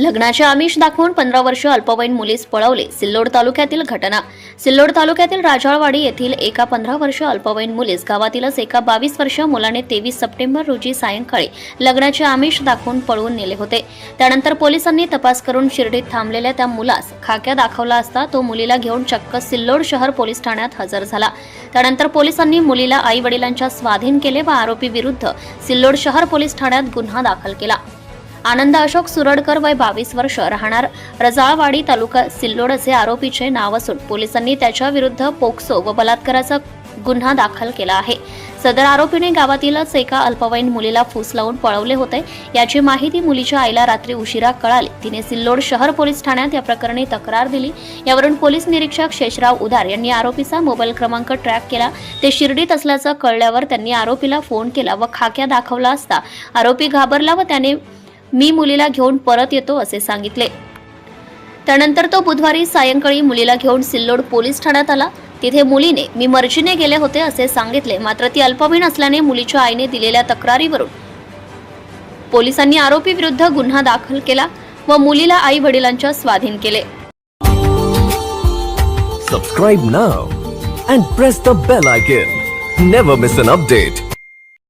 लग्नाचे आमिष दाखवून पंधरा वर्ष अल्पवयीन मुलीस पळवले सिल्लोड तालुक्यातील घटना. सिल्लोड तालुक्यातील राजाळवाडी येथील एका पंधरा वर्ष अल्पवयीन मुलीस गावातीलच एका बावीस वर्ष मुलाने तेवीस सप्टेंबर रोजी सायंकाळी लग्नाचे आमिष दाखवून पळवून नेले होते. त्यानंतर पोलिसांनी तपास करून शिर्डीत थांबलेल्या त्या मुलास खाक्या दाखवला असता तो मुलीला घेऊन चक्क सिल्लोड शहर पोलीस ठाण्यात हजर झाला. त्यानंतर पोलिसांनी मुलीला आई वडिलांच्या स्वाधीन केले व आरोपी विरुद्ध सिल्लोड शहर पोलीस ठाण्यात गुन्हा दाखल केला. आनंद अशोक सुरडकर वय बावीस वर्ष राहणार रजाळवाडी तालुका सिल्लोड असे आरोपीचे नाव असून पोलिसांनी त्याच्या विरुद्ध पोक्सो व बलात्काराचा गुन्हा दाखल केला आहे. सदर आरोपीने गावातीलच एका अल्पवयीन मुलीला फूस लावून पळवले होते. याची माहिती मुलीच्या आईला रात्री उशिरा कळाली. तिने सिल्लोड शहर पोलीस ठाण्यात या प्रकरणी तक्रार दिली. यावरून पोलीस निरीक्षक शेषराव उदार यांनी आरोपीचा मोबाईल क्रमांक ट्रॅक केला. ते शिर्डीत असल्याचं कळल्यावर त्यांनी आरोपीला फोन केला व खाक्या दाखवला असता. आरोपी घाबरला व त्याने मी मुलीला घेऊन परत येतो असे सांगितले. त्यानंतर तो बुधवारी सायंकाळी मुलीला घेऊन सिल्लोड पोलीस ठाण्यात आला. तिथे मुलीने मी मर्जीने गेले होते असे सांगितले. मात्र ती अल्पवयीन असल्याने मुलीच्या आईने दिलेल्या तक्रारीवरून पोलिसांनी आरोपी विरुद्ध गुन्हा दाखल केला व मुलीला आई वडिलांच्या स्वाधीन केले. Subscribe now and press the bell icon never miss an update